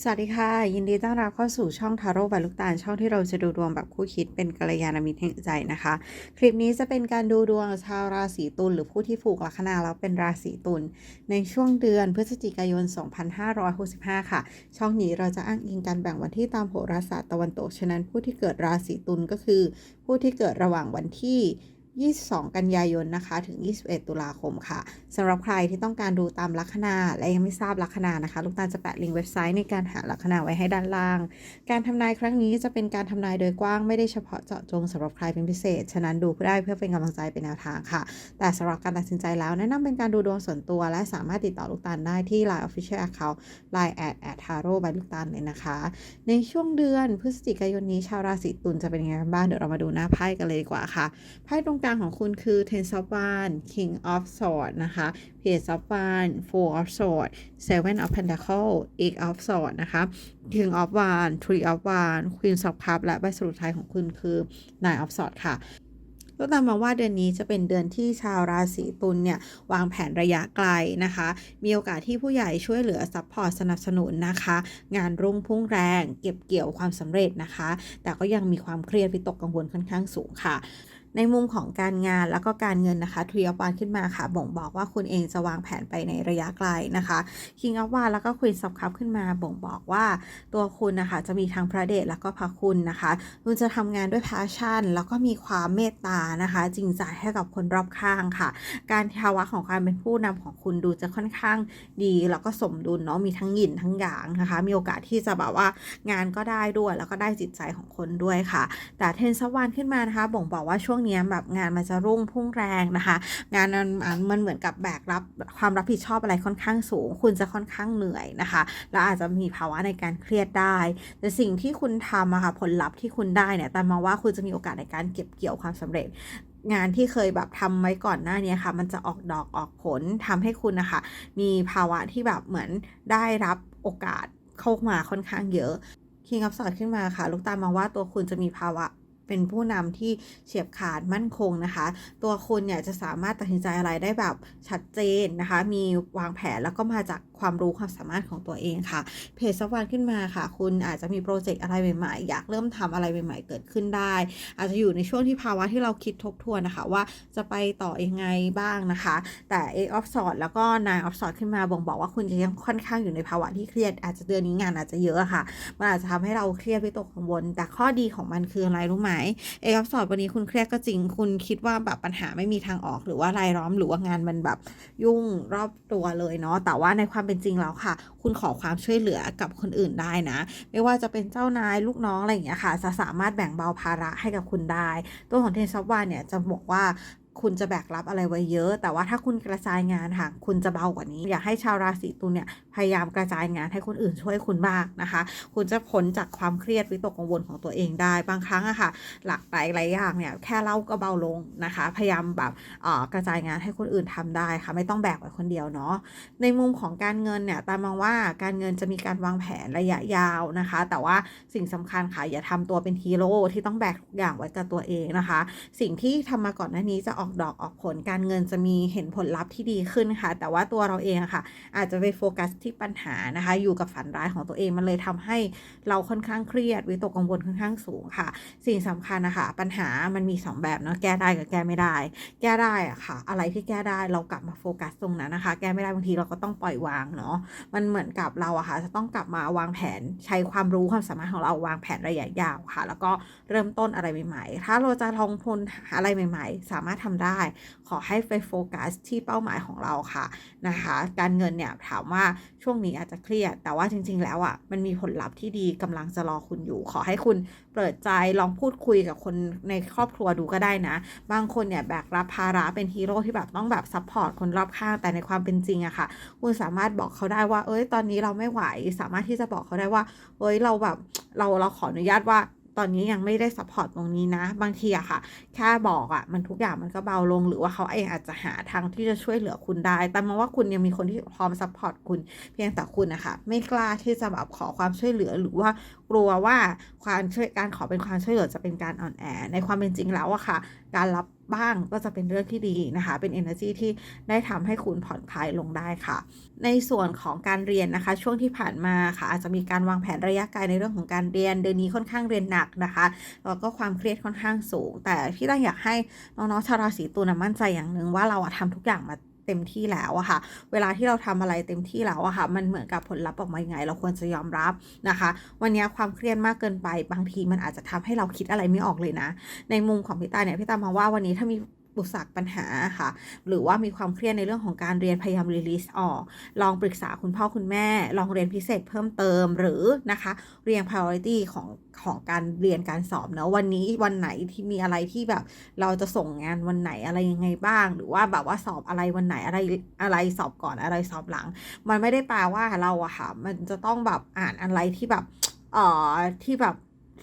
สวัสดีค่ะ ยินดีต้อนรับเข้าสู่ช่องทาโร่บาลูกตาลช่องที่เราจะดูดวงแบบคู่คิดเป็นกัลยาณมิตรแห่งใจนะคะ คลิปนี้จะเป็นการดูดวงชาวราศีตุลหรือผู้ที่ผูกลัคนาแล้วเป็นราศีตุลในช่วงเดือนพฤศจิกายน 2565 ค่ะ ช่องนี้เราจะอ้างอิงการแบ่งวันที่ตามโหราศาสตร์ตะวันตกฉะนั้นผู้ที่เกิดราศีตุลก็คือ ผู้ที่เกิดระหว่างวันที่ 22 กันยายนนะคะ ถึง 21 ตุลาคมค่ะสำหรับใครที่ต้องการดูตามลัคนาและยังไม่ทราบลัคนานะคะ ลูกตาลจะแปะลิงก์เว็บไซต์ในการหาลัคนาไว้ให้ด้านล่าง การทำนายครั้งนี้จะเป็นการทำนายโดยกว้างไม่ได้เฉพาะเจาะจงสำหรับใครเป็นพิเศษ ฉะนั้นดูได้เพื่อเป็นกำลังใจเป็นแนวทางค่ะ แต่สำหรับการตัดสินใจแล้วแนะนำเป็นการดูดวงส่วนตัว และสามารถติดต่อลูกตาลได้ที่ Line Official Account Line at at taro by ลูกตาลเลยนะคะ ในช่วงเดือนพฤศจิกายนนี้ชาวราศีตุลจะเป็นยังไงกันบ้างเดี๋ยวเรามาดูหน้าไพ่กันเลยดีกว่าค่ะไพ่ตรงกลางของคุณคือ Ten of Wands King of Swords นะคะ Page of Wands Four of Swords Seven of Pentacles Eight of Swords นะคะ King of Wands Three of Wands Queen of Cups และใบสรุปท้ายของคุณคือ Nine of Swords ค่ะก็ตามมาว่าเดือนนี้จะเป็นเดือนที่ชาวราศีตุลเนี่ยวางแผนระยะไกลนะคะ มีโอกาสที่ผู้ใหญ่ช่วยเหลือซัพพอร์ตสนับสนุนนะคะ งานรุ่งพุ่งแรง เก็บเกี่ยวความสำเร็จนะคะ แต่ก็ยังมีความเครียดวิตกกังวลค่อนข้างสูงค่ะ ในมุมของการงานแล้วก็การเงินนะคะทรีออฟวานขึ้นมาค่ะ บ่งบอกว่าคุณเองจะวางแผนไปในระยะไกลนะคะ King of w a n แล้วก็ Queen of Cups ขึ้นมา บ่งบอกว่าตัวคุณนะคะจะมีทั้งพระเดชแล้วก็พระคุณนะคะ คุณจะทำงานด้วย passion แล้วก็มีความเมตตานะคะ จริงใจให้กับคนรอบข้างค่ะ การภาวะของการเป็นผู้นำของคุณดูจะค่อนข้างดีแล้วก็สมดุลเนาะมีทั้งหยินทั้งหยางนะคะ มีโอกาสที่จะแบบว่างานก็ได้ด้วย แล้วก็ได้จิตใจของคนด้วยค่ะ แต่เทนสวานขึ้นมานะคะ บ่งบอกว่าช่วงนี้แบบงานมันจะรุ่งพุ่งแรงนะคะ งานมันมันเหมือนกับแบกรับความรับผิดชอบอะไรค่อนข้างสูง คุณจะค่อนข้างเหนื่อยนะคะแล้วอาจจะมีภาวะในการเครียดได้ แต่สิ่งที่คุณทำอะค่ะผลลัพธ์ที่คุณได้เนี่ยแต่มาว่าคุณจะมีโอกาสในการเก็บเกี่ยวความสำเร็จงานที่เคยแบบทำไว้ก่อนหน้านี้ค่ะ มันจะออกดอกออกผลทำให้คุณนะคะ มีภาวะที่แบบเหมือนได้รับโอกาสเข้ามาค่อนข้างเยอะ King of Swords ขึ้นมาค่ะ ลูกตามมาว่าตัวคุณจะมีภาวะ เป็นผู้นำที่เฉียบขาดมั่นคงนะคะ ตัวคุณเนี่ยจะสามารถตัดสินใจอะไรได้แบบชัดเจนนะคะ มีวางแผนแล้วก็มาจากความรู้ความสามารถของตัวเองค่ะ เพจสวรรค์ขึ้นมาค่ะ คุณอาจจะมีโปรเจกต์อะไรใหม่ๆ อยากเริ่มทำอะไรใหม่ ๆ เกิดขึ้นได้ อาจจะอยู่ในช่วงที่ภาวะที่เราคิดทบทวนนะคะ ว่าจะไปต่อยังไงบ้างนะคะ แต่ A of s w o r d แล้วก็ Nine of s w o r d ขึ้นมาบ่งบอกว่าคุณจะยังค่อนข้างอยู่ในภาวะที่เครียดอาจจะเดือนนี้งานอาจจะเยอะค่ะมันอาจจะทำให้เราเครียดวิตกกังวล แต่ข้อดีของมันคืออะไรรู้ไหมเอกับสอบวันนี้คุณเครียดก็จริง คุณคิดว่าแบบปัญหาไม่มีทางออกหรือว่ารายล้อมหรือว่างานมันแบบยุ่งรอบตัวเลยเนาะแต่ว่าในความเป็นจริงแล้วค่ะ คุณขอความช่วยเหลือกับคนอื่นได้นะ ไม่ว่าจะเป็นเจ้านายลูกน้องอะไรอย่างเงี้ยค่ะจะสามารถแบ่งเบาภาระให้กับคุณได้ ตัวของเทนซอฟวานเนี่ยจะบอกว่า คุณจะแบกรับอะไรไว้เยอะ แต่ว่าถ้าคุณกระจายงานค่ะ คุณจะเบากว่านี้ อยากให้ชาวราศีตุลเนี่ย พยายามกระจายงานให้คนอื่นช่วยคุณบ้างนะคะ คุณจะพ้นจากความเครียดวิตกกังวลของตัวเองได้ บางครั้งอะค่ะ หลักหลายหลายอย่างเนี่ย แค่เล่าก็เบาลงนะคะ พยายามแบบเอ่อกระจายงานให้คนอื่นทำได้ค่ะ ไม่ต้องแบกไว้คนเดียวเนาะ ในมุมของการเงินเนี่ย ตามมองว่าการเงินจะมีการวางแผนระยะยาวนะคะ แต่ว่าสิ่งสำคัญค่ะ อย่าทำตัวเป็นฮีโร่ที่ต้องแบกทุกอย่างไว้กับตัวเองนะคะ สิ่งที่ทำมาก่อนหน้านี้จะออกดอกออกผลการเงินจะมีเห็นผลลัพธ์ที่ดีขึ้นค่ะ แต่ว่าตัวเราเองค่ะ อาจจะไปโฟกัสที่ปัญหานะคะ อยู่กับฝันร้ายของตัวเองมันเลยทำให้เราค่อนข้างเครียดวิตกกังวลค่อนข้างสูงค่ะ สิ่งสำคัญนะคะปัญหามันมี 2 แบบเนาะแก้ได้กับแก้ไม่ได้ แก้ได้อะค่ะ อะไรที่แก้ได้เรากลับมาโฟกัสตรงนั้นนะคะ แก้ไม่ได้บางทีเราก็ต้องปล่อยวางเนาะมันเหมือนกับเราอะค่ะจะต้องกลับมาวางแผนใช้ความรู้ความสามารถของเราวางแผนระยะยาวค่ะ แล้วก็เริ่มต้นอะไรใหม่ๆ ถ้าเราจะลงทุนอะไรใหม่ ๆ สามารถทำได้ ขอให้ไปโฟกัสที่เป้าหมายของเราค่ะนะคะ การเงินเนี่ยถามว่าช่วงนี้อาจจะเครียด แต่ว่าจริง ๆ แล้วอะ่ะมันมีผลลัพธ์ที่ดีกำลังจะรอคุณอยู่ ขอให้คุณเปิดใจลองพูดคุยกับคนในครอบครัวดูก็ได้นะ บางคนเนี่ยแบกรับภาระเป็นฮีโร่ที่แบบต้องแบบซัพพอร์ตคนรอบข้างแต่ในความเป็นจริงอะค่ะ คุณสามารถบอกเขาได้ว่า เอ้ยตอนนี้เราไม่ไหว สามารถที่จะบอกเขาได้ว่า เอ้ยเราแบบเราเราขออนุญาตว่า ตอนนี้ยังไม่ได้ซัพพอร์ตตรงนี้นะ บางทีอะค่ะ แค่บอกอะมันทุกอย่างมันก็เบาลง หรือว่าเขาเองอาจจะหาทางที่จะช่วยเหลือคุณได้ แต่มาว่าคุณยังมีคนที่พร้อมซัพพอร์ตคุณ เพียงแต่คุณนะคะไม่กล้าที่จะแบบขอความช่วยเหลือ หรือว่ากลัวว่าความช่วยการขอเป็นความช่วยเหลือจะเป็นการอ่อนแอ ในความเป็นจริงแล้วอะค่ะ การรับ บ้างก็จะเป็นเรื่องที่ดีนะคะ เป็น energy ที่ได้ทำให้คุณผ่อนคลายลงได้ค่ะ ในส่วนของการเรียนนะคะ ช่วงที่ผ่านมาค่ะ อาจจะมีการวางแผนระยะไกลในเรื่องของการเรียน เดือนนี้ค่อนข้างเรียนหนักนะคะแล้วก็ความเครียดค่อนข้างสูง แต่พี่ตั้งอยากให้น้องๆชาวราศีตุลนะมั่นใจอย่างหนึ่งว่าเราอะทำทุกอย่างมา เต็มที่แล้วอะค่ะ เวลาที่เราทำอะไรเต็มที่แล้วอะค่ะ มันเหมือนกับผลลัพธ์ออกมายังไง เราควรจะยอมรับนะคะ วันนี้ความเครียดมากเกินไป บางทีมันอาจจะทำให้เราคิดอะไรไม่ออกเลยนะ ในมุมของพี่ตาเนี่ยพี่ตามองว่าวันนี้ถ้ามี อุปสรรคปัญหาค่ะ หรือว่ามีความเครียดในเรื่องของการเรียนพยายามรีลีสออก ลองปรึกษาคุณพ่อคุณแม่ ลองเรียนพิเศษเพิ่มเติมหรือนะคะ เรียง priority ของของการเรียนการสอบเนาะวันนี้วันไหนที่มีอะไรที่แบบ เราจะส่งงานวันไหนอะไรยังไงบ้าง หรือว่าแบบว่าสอบอะไรวันไหนอะไรอะไรสอบก่อนอะไรสอบหลัง มันไม่ได้แปลว่าเราอะค่ะ มันจะต้องแบบอ่านอะไรที่แบบเอ่อที่แบบ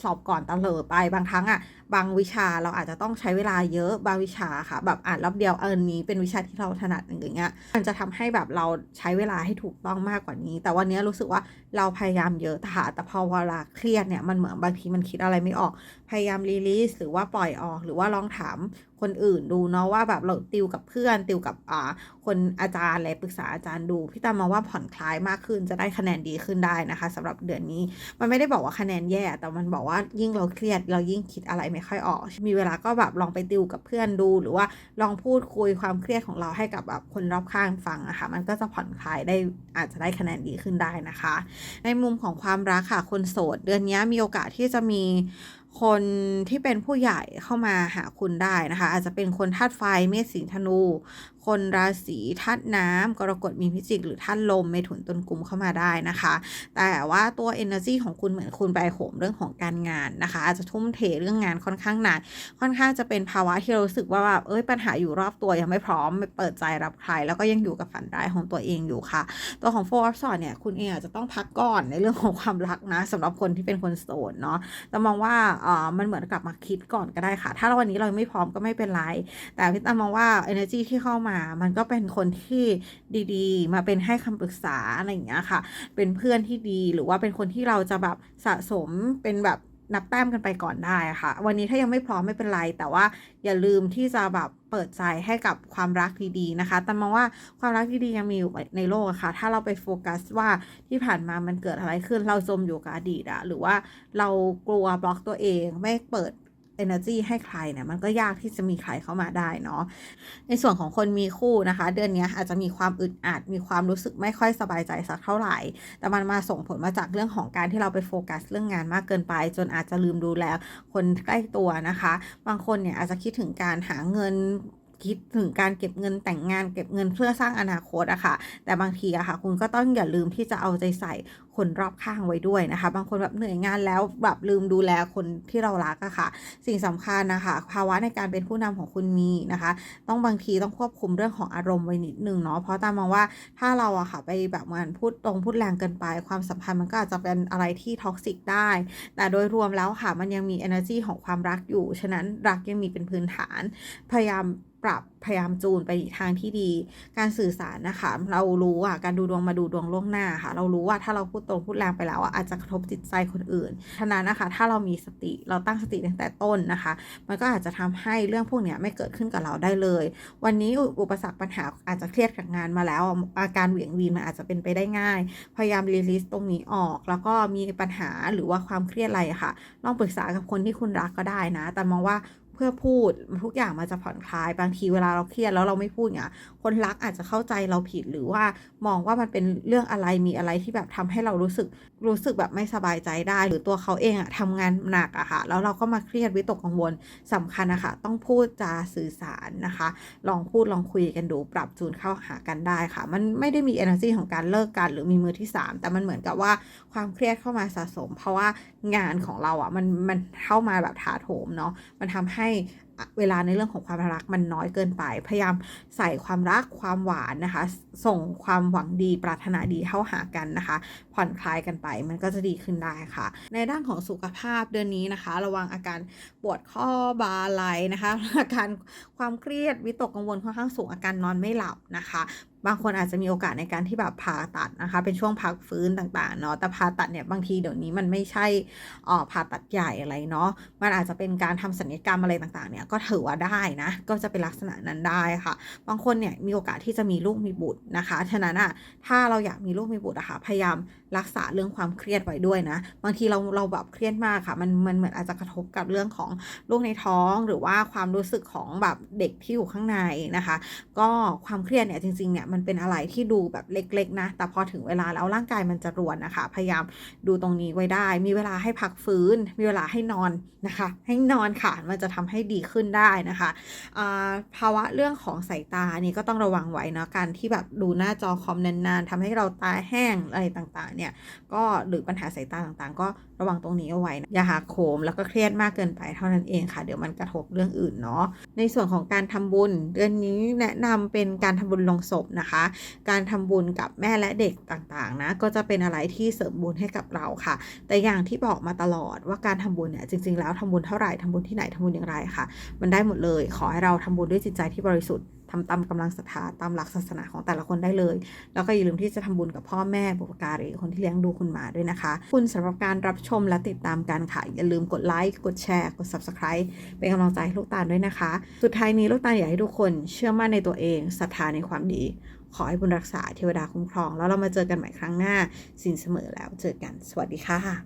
สอบก่อนตะเลอไปบางครั้งอะ บางวิชาเราอาจจะต้องใช้เวลาเยอะบางวิชาค่ะ แบบอ่านรอบเดียวเออนี้เป็นวิชาที่เราถนัดอย่างเงี้ยมันจะทำให้แบบเราใช้เวลาให้ถูกต้องมากกว่านี้ แต่วันนี้รู้สึกว่าเราพยายามเยอะค่ะแต่พอเวลาเครียดเนี่ยมันเหมือนบางทีมันคิดอะไรไม่ออก พยายามรีลีสหรือว่าปล่อยออกหรือว่าลองถามคนอื่นดูเนาะว่าแบบเราติวกับเพื่อน ติวกับอ่าคนอาจารย์อะไรปรึกษาอาจารย์ดูพี่ตามมาว่าผ่อนคลายมากขึ้นจะได้คะแนนดีขึ้นได้นะคะสำหรับเดือนนี้มันไม่ได้บอกว่าคะแนนแย่ แต่มันบอกว่ายิ่งเราเครียดเรายิ่งคิดอะไรไม่ค่อยออก มีเวลาก็แบบลองไปติวกับเพื่อนดู หรือว่าลองพูดคุยความเครียดของเราให้กับแบบคนรอบข้างฟังอะคะ่ะมันก็จะผ่อนคลายได้อาจจะได้คะแนนดีขึ้นได้นะคะ ในมุมของความรักค่ะคนโสด เดือนนี้มีโอกาสที่จะมีคนที่เป็นผู้ใหญ่เข้ามาหาคุณได้นะคะ อาจจะเป็นคนธาตุไฟเมษสิงห์ธนู คนราศีธาตุน้ำกรกฎมีพิจิก หรือธาตุลมเมถุนตุลกุมเข้ามาได้นะคะ แต่ว่าตัว energy ของคุณเหมือนคุณไปโหมเรื่องของการงานนะคะ อาจจะทุ่มเทเรื่องงานค่อนข้างหนักค่อนข้างจะเป็นภาวะที่เรารู้สึกว่าแบบเอ้ยปัญหาอยู่รอบตัวยังไม่พร้อมไม่เปิดใจรับใคร แล้วก็ยังอยู่กับฝันร้ายของตัวเองอยู่ค่ะ ตัวของ four of swords เนี่ยคุณเองอาจจะต้องพักก่อนในเรื่องของความรักนะสำหรับคนที่เป็นคนโสดเนาะแต่มองว่าเอ่ามันเหมือนกลับมาคิดก่อนก็ได้ค่ะ ถ้าวันนี้เราไม่พร้อมก็ไม่เป็นไร แต่พี่ตั้มมองว่า energy ที่เข้ามามันก็เป็นคนที่ดีๆ มาเป็นให้คำปรึกษาอะไรอย่างเงี้ยค่ะ เป็นเพื่อนที่ดีหรือว่าเป็นคนที่เราจะแบบสะสมเป็นแบบนับแต้มกันไปก่อนได้ค่ะ วันนี้ถ้ายังไม่พร้อมไม่เป็นไร แต่ว่าอย่าลืมที่จะแบบเปิดใจให้กับความรักดีๆนะคะ แต่มองว่าความรักดีๆยังมีอยู่ในโลกอะค่ะ ถ้าเราไปโฟกัสว่าที่ผ่านมามันเกิดอะไรขึ้น เราจมอยู่กับอดีตอะหรือว่าเรากลัวบล็อกตัวเอง ไม่เปิด energy ให้ใครเนี่ยมันก็ยากที่จะมีใครเข้ามาได้เนาะในส่วนของคนมีคู่นะคะ เดือนนี้อาจจะมีความอึดอัดมีความรู้สึกไม่ค่อยสบายใจสักเท่าไหร่ แต่มันมาส่งผลมาจากเรื่องของการที่เราไปโฟกัสเรื่องงานมากเกินไป จนอาจจะลืมดูแลคนใกล้ตัวนะคะ บางคนเนี่ยอาจจะคิดถึงการหาเงิน คิดถึงการเก็บเงินแต่งงาน เก็บเงินเพื่อสร้างอนาคตอะค่ะ แต่บางทีอะค่ะ คุณก็ต้องอย่าลืมที่จะเอาใจใส่คนรอบข้างไว้ด้วยนะคะ บางคนแบบเหนื่อยงานแล้วแบบลืมดูแลคนที่เรารักอะค่ะ สิ่งสำคัญนะคะ ภาวะในการเป็นผู้นำของคุณมีนะคะ ต้องบางทีต้องควบคุมเรื่องของอารมณ์ไว้นิดนึงเนาะเพราะตามมองว่าถ้าเราอะค่ะไปแบบเหมือนพูดตรงพูดแรงเกินไป ความสัมพันธ์มันก็อาจจะเป็นอะไรที่ท็อกซิกได้ แต่โดยรวมแล้วค่ะ มันยังมี energy ของความรักอยู่ ฉะนั้นรักยังมีเป็นพื้นฐาน พยายาม ปรับพยายามจูนไปทางที่ดี การสื่อสารนะคะ เรารู้อะการดูดวงมาดูดวงล่วงหน้าค่ะ เรารู้ว่าถ้าเราพูดตรงพูดแรงไปแล้วอะอาจจะกระทบจิตใจคนอื่นฉะนั้นนะคะ ถ้าเรามีสติเราตั้งสติตั้งแต่ต้นนะคะ มันก็อาจจะทำให้เรื่องพวกนี้ไม่เกิดขึ้นกับเราได้เลย วันนี้อุปสรรคปัญหาอาจจะเครียดกับงานมาแล้ว อาการเหวี่ยงวีนมันอาจจะเป็นไปได้ง่าย พยายามรีลิสตรงนี้ออก แล้วก็มีปัญหาหรือว่าความเครียดอะไรค่ะลองปรึกษากับคนที่คุณรักก็ได้นะ แต่มองว่า พื่อพูดทุกอย่างมันจะผ่อนคลายบางทีเวลาเราเครียดแล้วเราไม่พูดเนี่ยคนรักอาจจะเข้าใจเราผิดหรือว่ามองว่ามันเป็นเรื่องอะไรมีอะไรที่แบบทำให้เรารู้สึกรู้สึกแบบไม่สบายใจได้ หรือตัวเขาเองอะทำงานหนักอะค่ะแล้วเราก็มาเครียดวิตกกังวลสำคัญนะคะต้องพูดจาสื่อสารนะคะ ลองพูดลองคุยกันดูปรับจูนเข้าหากันได้ค่ะ มันไม่ได้มี energy ของการเลิกกัน หรือมีมือที่ 3 แต่มันเหมือนกับว่าความเครียดเข้ามาสะสม เพราะว่างานของเราอะมันมันเข้ามาแบบถาโถมเนาะมันทำให้ให้ เวลาในเรื่องของความรักมันน้อยเกินไป พยายามใส่ความรักความหวานนะคะ ส่งความหวังดีปรารถนาดีเข้าหากันนะคะ ผ่อนคลายกันไปมันก็จะดีขึ้นได้ค่ะ ในด้านของสุขภาพเดือนนี้นะคะ ระวังอาการปวดข้อบาไหลนะคะอาการความเครียดวิตกกังวลค่อนข้างสูงอาการนอนไม่หลับนะคะบางคนอาจจะมีโอกาสในการที่แบบผ่าตัดนะคะ เป็นช่วงพักฟื้นต่างๆเนาะแต่ผ่าตัดเนี่ยบางทีเดี๋ยวนี้มันไม่ใช่ออผ่าตัดใหญ่อะไรเนาะมันอาจจะเป็นการทำศัลยกรรมอะไรต่างๆเนี่ยก็ถือว่าได้นะ ก็จะเป็นลักษณะนั้นได้ค่ะ บางคนเนี่ยมีโอกาสที่จะมีลูกมีบุตรนะคะ ฉะนั้นอะถ้าเราอยากมีลูกมีบุตรอะค่ะพยายาม รักษาเรื่องความเครียดไว้ด้วยนะ บางทีเราเราแบบเครียดมากค่ะ มันมันเหมือนอาจจะกระทบกับเรื่องของลูกในท้องหรือว่าความรู้สึกของแบบเด็กที่อยู่ข้างในนะคะ ก็ความเครียดเนี่ยจริงๆเนี่ยมันเป็นอะไรที่ดูแบบเล็กๆนะ แต่พอถึงเวลาแล้วร่างกายมันจะรวนนะคะ พยายามดูตรงนี้ไว้ได้ มีเวลาให้พักฟื้น มีเวลาให้นอนนะคะ ให้นอนค่ะ มันจะทำให้ดีขึ้นได้นะคะาภาวะเรื่องของสายตานี่ก็ต้องระวังไว้เนาะ การที่แบบดูหน้าจอคอมนานๆทำให้เราตาแห้งอะไรต่างๆเนี่ยก็หรือปัญหาสายตาต่างๆ ก็ระวังตรงนี้เอาไว้นะอย่าหักโหมแล้วก็เครียดมากเกินไปเท่านั้นเองค่ะ เดี๋ยวมันกระทบเรื่องอื่นเนาะในส่วนของการทำบุญ เดือนนี้แนะนำเป็นการทำบุญลงศพนะคะ การทำบุญกับแม่และเด็กต่างๆนะก็จะเป็นอะไรที่เสริมบุญให้กับเราค่ะ แต่อย่างที่บอกมาตลอดว่าการทำบุญเนี่ยจริง ๆ แล้วทำบุญเท่าไหร่ทำบุญที่ไหนทำบุญอย่างไรค่ะ มันได้หมดเลย ขอให้เราทำบุญด้วยจิตใจที่บริสุทธิ์ ทำตามกำลังศรัทธาตามหลักศาสนาของแต่ละคนได้เลย แล้วก็อย่าลืมที่จะทำบุญกับพ่อแม่บุปการีคนที่เลี้ยงดูคุณมาด้วยนะคะ คุณสำหรับการรับชมและติดตามกันค่ะ อย่าลืมกดไลค์กดแชร์กด Subscribe เป็นกำลังใจให้ลูกตาลด้วยนะคะ สุดท้ายนี้ลูกตาลอยากให้ทุกคนเชื่อมั่นในตัวเองศรัทธาในความดี ขอให้บุญรักษาเทวดาคุ้มครอง แล้วเรามาเจอกันใหม่ครั้งหน้า สินเสมอแล้วเจอกัน สวัสดีค่ะ